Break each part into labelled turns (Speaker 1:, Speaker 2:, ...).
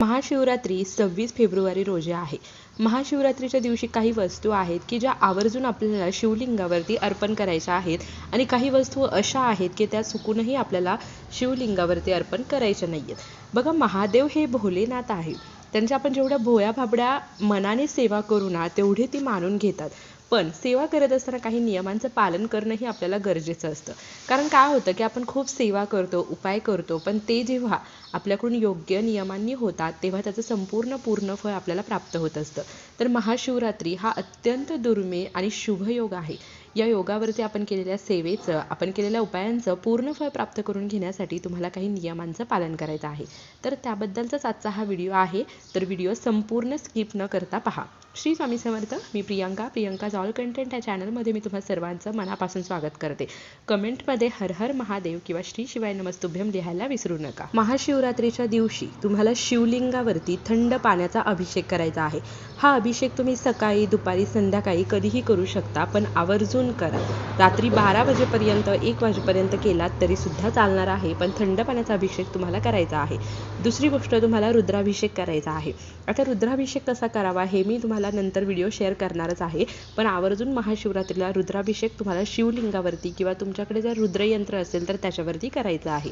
Speaker 1: महाशिवरात्री सव्वीस फेब्रुवारी रोजी आहे. महाशिवरात्रीच्या दिवशी काही वस्तू आहेत की ज्या आवर्जून आपल्याला शिवलिंगावरती अर्पण करायच्या आहेत आणि काही वस्तू अशा आहेत की त्या चुकूनही आपल्याला शिवलिंगावरती अर्पण करायच्या नाही आहेत बघा महादेव हे भोलेनाथ आहे त्यांच्या आपण जेवढ्या भोळ्या भाबड्या मनाने सेवा करू ना तेवढी ती मानून घेतात. पण सेवा करत असताना काही नियमांचं पालन करणंही आपल्याला गरजेचं असतं. कारण काय होतं की आपण खूप सेवा करतो उपाय करतो पण ते जेव्हा आपल्याकडून योग्य नियमांनी होतात तेव्हा त्याचं संपूर्ण पूर्ण फळ आपल्याला प्राप्त होत असतं. तर महाशिवरात्री हा अत्यंत दुर्मिळ आणि शुभयोग आहे. या योगावरती आपण केलेल्या सेवेचं आपण केलेल्या उपायांचं पूर्ण फळ प्राप्त करून घेण्यासाठी तुम्हाला काही नियमांचं पालन करायचं आहे. तर त्याबद्दलचाच आजचा हा व्हिडिओ आहे. तर व्हिडिओ संपूर्ण स्किप न करता पहा. श्री स्वामी समर्थ मी प्रियंका प्रियंका ऑल कंटेंट या चॅनलमध्ये मी तुम्हा सर्वांचं मनापासून स्वागत करते. कमेंटमध्ये हर हर महादेव किंवा श्री शिवाय नमस्तुभ्यम लिहायला विसरू नका. महाशिवरात्रीच्या दिवशी तुम्हाला शिवलिंगावरती थंड पाण्याचा अभिषेक करायचा आहे. हा अभिषेक तुम्ही सकाळी दुपारी संध्याकाळी कधीही करू शकता पण आवर्जून करा. रात्री बारा वाजेपर्यंत एक वाजेपर्यंत केलात तरी सुद्धा चालणार आहे पण थंड पाण्याचा अभिषेक तुम्हाला करायचा आहे. दुसरी गोष्ट तुम्हाला रुद्राभिषेक करायचा आहे. आता रुद्राभिषेक कसा करावा हे मी तुम्हाला नंतर व्हिडिओ शेअर करणारच आहे. पण आवर्जून महाशिवरात्रीला रुद्राभिषेक तुम्हाला शिवलिंगावरती किंवा तुमच्याकडे जर रुद्रयंत्र असेल तर त्याच्यावरती करायचं आहे.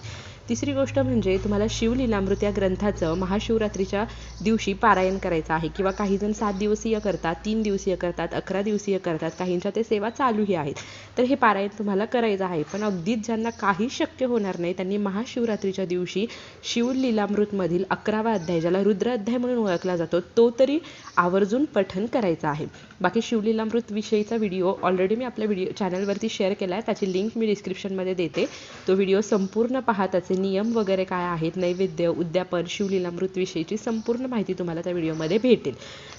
Speaker 1: तिसरी गोष्ट म्हणजे तुम्हाला शिवलीलामृत या ग्रंथाचं महाशिवरात्रीच्या दिवशी पारायण करायचं आहे. किंवा काही जण सात दिवसीय करतात तीन दिवसीय करतात अकरा दिवसीय करतात काहींच्या ते सेवा चालू चालूही आहेत. तर हे पारायण तुम्हाला करायचं आहे. पण अगदीच ज्यांना काही शक्य होणार नाही त्यांनी महाशिवरात्रीच्या दिवशी शिवलीलामृतमधील अकरावा अध्याय ज्याला रुद्र अध्याय म्हणून ओळखला जातो तो तरी आवर्जून पठन करायचं आहे. बाकी शिवलीलामृत विषयीचा व्हिडिओ ऑलरेडी मी आपल्या व्हिडिओ चॅनलवरती शेअर केला आहे. त्याची लिंक मी डिस्क्रिप्शनमध्ये देते. तो व्हिडिओ संपूर्ण पहा त्याचे नियम वगैरे काय आहेत नैवेद्य उद्यापन शिवलीलामृत विषयीची संपूर्ण माहिती तुम्हाला त्या व्हिडिओमध्ये भेटेल.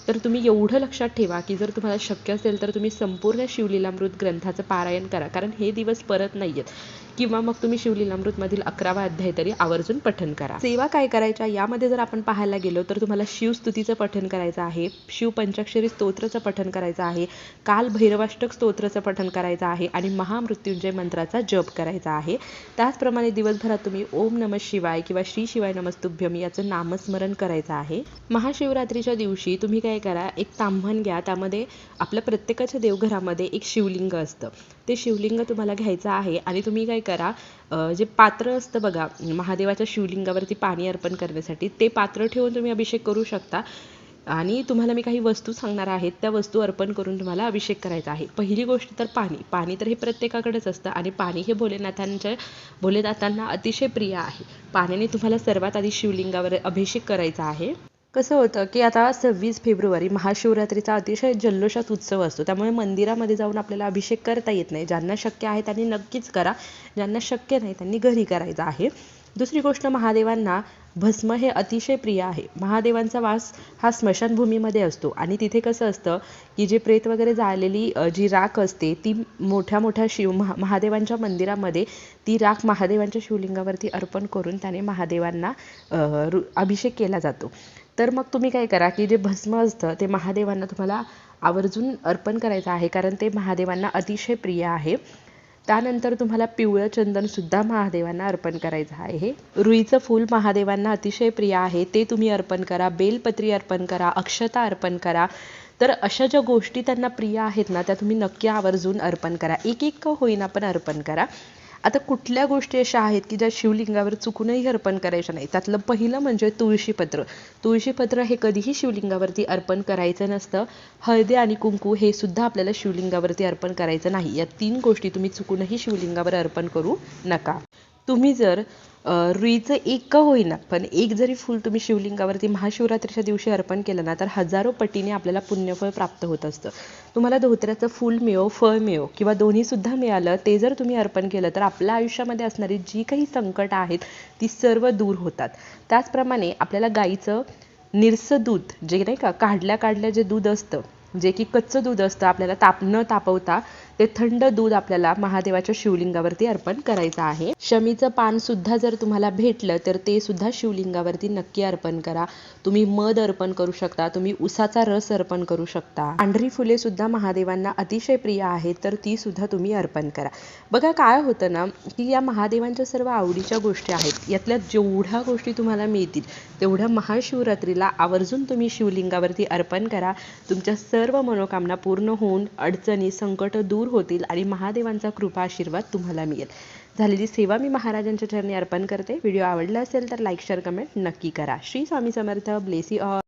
Speaker 1: तर तुम्ही एवढं लक्षात ठेवा की जर तुम्हाला शक्य असेल तर तुम्ही संपूर्ण शिवलीलामृत ग्रंथाचं पारायण करा. कारण हे दिवस परत नाही आहेत किंवा मग तुम्ही शिवलीलामृतमधील अकरावा अध्याय तरी आवर्जून पठन करा. सेवा काय करायच्या? यामध्ये जर आपण पाहायला गेलो तर तुम्हाला शिवस्तुतीचं पठन करायचं आहे. शिव पंचाक्षरी स्तोत्राचं पठन करायचं आहे. काल भैरवाष्टक स्तोत्राचं पठन करायचं आहे. आणि महामृत्युंजय मंत्राचा जप करायचा आहे. त्याचप्रमाणे दिवसभरात तुम्ही ओम नम शिवाय किंवा श्री शिवाय नमस्तुभ्यम याचं नामस्मरण करायचं आहे. महाशिवरात्रीच्या दिवशी तुम्ही काय करा एक ताम्हण घ्या त्यामध्ये आपल्या प्रत्येकाच्या देवघरामध्ये एक शिवलिंग असतं. ते शिवलिंग तुम्हाला घ्यायचं आहे आणि तुम्ही काय करा जे पात्र असतं बघा महादेवाच्या शिवलिंगावरती पाणी अर्पण करण्यासाठी ते पात्र ठेवून तुम्ही अभिषेक करू शकता. आणि तुम्हाला मी काही वस्तू सांगणार आहेत त्या वस्तू अर्पण करून तुम्हाला अभिषेक करायचा आहे. पहिली गोष्ट तर पाणी. पाणी तर हे प्रत्येकाकडेच असतं आणि पाणी हे भोलेनाथांच्या भोलेनाथांना अतिशय प्रिय आहे. पाण्याने तुम्हाला सर्वात आधी शिवलिंगावर अभिषेक करायचा आहे. कसं होतं की आता सव्वीस फेब्रुवारी महाशिवरात्रीचा अतिशय जल्लोषात उत्सव असतो. त्यामुळे मंदिरामध्ये जाऊन आपल्याला अभिषेक करता येत नाही. ज्यांना शक्य आहे त्यांनी नक्कीच करा. ज्यांना शक्य नाही त्यांनी घरी करायचा आहे. दुसरी गोष्ट महादेवांना भस्म हे अतिशय प्रिय आहे. महादेवांचा वास हा स्मशानभूमीमध्ये असतो. आणि तिथे कसं असतं की जे प्रेत वगैरे जाळलेली जी राख असते ती मोठ्या मोठ्या शिव महा महादेवांच्या मंदिरामध्ये ती राख महादेवांच्या शिवलिंगावरती अर्पण करून त्याने महादेवांना अभिषेक केला जातो. तर मग तुम्ही काय करा की जे भस्म असतं ते महादेवांना तुम्हाला आवर्जून अर्पण करायचं आहे. कारण ते महादेवांना अतिशय प्रिय आहे. त्यानंतर तुम्हाला पिवळं चंदन सुद्धा महादेवांना अर्पण करायचं आहे. रुईचं फूल महादेवांना अतिशय प्रिय आहे. ते तुम्ही अर्पण करा. बेलपत्री अर्पण करा. अक्षता अर्पण करा. तर अशा ज्या गोष्टी त्यांना प्रिय आहेत ना त्या तुम्ही नक्की आवर्जून अर्पण करा. एक एक होईना पण अर्पण करा. आता कुठल्या गोष्टी अशा आहेत की ज्या शिवलिंगावर चुकूनही अर्पण करायच्या नाही त्यातलं पहिलं म्हणजे तुळशीपत्र. तुळशीपत्र हे कधीही शिवलिंगावरती अर्पण करायचं नसतं. हळदी आणि कुंकू हे सुद्धा आपल्याला शिवलिंगावरती अर्पण करायचं नाही. या तीन गोष्टी तुम्ही चुकूनही शिवलिंगावर अर्पण करू नका. तुम्ही जर रुईचं एक का होईना पण एक जरी फूल तुम्ही शिवलिंगावरती महाशिवरात्रीच्या दिवशी अर्पण केलं ना तर हजारो पटीने आपल्याला पुण्यफळ प्राप्त होत असतं. तुम्हाला धोत्र्याचं फूल मिळो फळ मिळो किंवा दोन्ही सुद्धा मिळालं ते जर तुम्ही अर्पण केलं तर आपल्या आयुष्यामध्ये असणारी जी काही संकट आहेत ती सर्व दूर होतात. त्याचप्रमाणे आपल्याला गाईचं निरसं दूध जे नाही का काढल्या काढल्या जे दूध असतं जे की कच्चं दूध असतं आपल्याला ताप न तापवता ते थंड दूध आपल्याला महादेवाच्या शिवलिंगावरती अर्पण करायचं आहे. शमीचं पान सुद्धा जर तुम्हाला भेटलं तर ते सुद्धा शिवलिंगावरती नक्की अर्पण करा. तुम्ही मध अर्पण करू शकता तुम्ही उसाचा रस अर्पण करू शकता. पांढरी फुले सुद्धा महादेवांना अतिशय प्रिय आहेत तर ती सुद्धा तुम्ही अर्पण करा. बघा काय होतं ना की या महादेवांच्या सर्व आवडीच्या गोष्टी आहेत. यातल्या जेवढ्या गोष्टी तुम्हाला मिळतील तेवढ्या महाशिवरात्रीला आवर्जून तुम्ही शिवलिंगावरती अर्पण करा. तुमच्या सर्व मनोकामना पूर्ण होऊन अडचणी संकट दूर होतील आणि महादेवांचा कृपा आशीर्वाद तुम्हाला मिळेल. झालेली सेवा मी महाराजांच्या चरणी अर्पण करते. व्हिडिओ आवडला असेल तर लाईक शेअर कमेंट नक्की करा. श्री स्वामी समर्थ. Blessed all